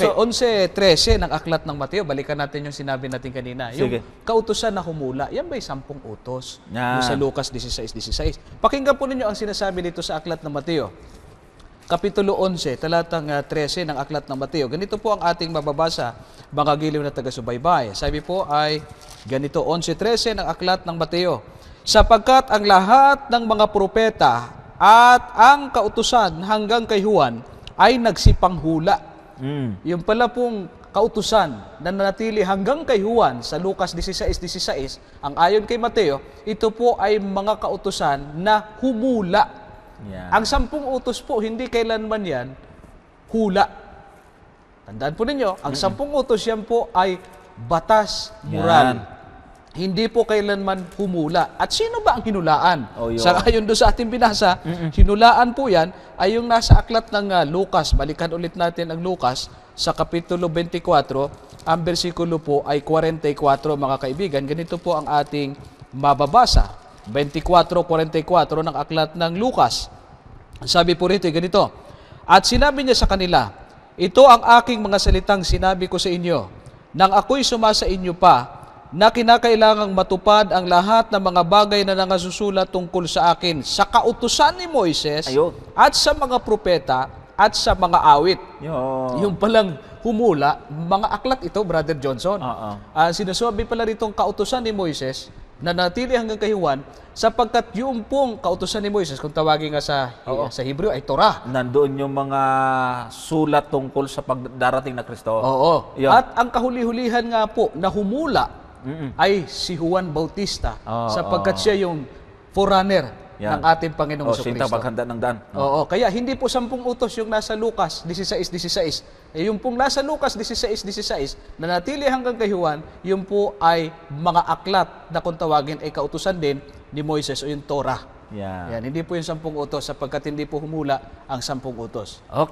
Okay, 11.13 ng Aklat ng Mateo. Balikan natin yung sinabi natin kanina. Yung Sige. kautusan na humula, yan ba'y sampung utos? Yan. Yung sa Lucas 16.16. Pakinggan po ninyo ang sinasabi dito sa Aklat ng Mateo. Kapitulo 11, talatang ah, 13 ng Aklat ng Mateo. Ganito po ang ating mababasa, mga giliw na taga-subaybay. Sabi po ay ganito, 11.13 ng Aklat ng Mateo. Sapagkat ang lahat ng mga propeta at ang kautusan hanggang kay Juan ay nagsipanghula. Mm. Yung pala pong kautusan na nanatili hanggang kay Juan sa Lucas 16.16, ang ayon kay Mateo, ito po ay mga kautusan na humula. Yan. Ang sampung utos po, hindi kailanman yan hula. Tandaan po ninyo, ang sampung utos yan po ay batas moral. Yan. Hindi po kailanman humula. At sino ba ang hinulaan? Oh, yun. sa ayon doon sa ating binasa, hinulaan po yan ay yung nasa aklat ng ah, Lucas. Balikan ulit natin ang Lucas sa Kapitulo 24. Ang bersikulo po ay 44 mga kaibigan. Ganito po ang ating mababasa. 24-44 ng aklat ng Lucas. Sabi po rito, ganito, At sinabi niya sa kanila, Ito ang aking mga salitang sinabi ko sa inyo, nang ako'y sumasa inyo pa, na kinakailangang matupad ang lahat ng mga bagay na nangasusulat tungkol sa akin sa kautusan ni Moises Ayun. at sa mga propeta at sa mga awit. Yun. Yung palang humula, mga aklat ito, Brother Johnson. Oo. Ah, sinasabi pala ritong kautusan ni Moises na natili hanggang kay Juan sapagkat yung pong kautusan ni Moises, kung tawagin nga sa, sa Hebrew, ay Torah. Nandoon yung mga sulat tungkol sa pagdarating na Kristo. Oo. Yun. At ang kahuli-hulihan nga po na humula ay si Juan Bautista Oo, sapagkat siya yung forerunner Yan. ng ating Panginoong O, Kristo. sinta paghanda ng daan. Oo, kaya hindi po sampung utos yung nasa Lucas 16.16. Eh, yung pong nasa Lucas 16.16 na natili hanggang kay Juan, yung po ay mga aklat na kung tawagin ay kautusan din ni Moises o yung Torah. Yan. Yan, hindi po yung sampung utos sapagkat hindi po humula ang sampung utos. Okay.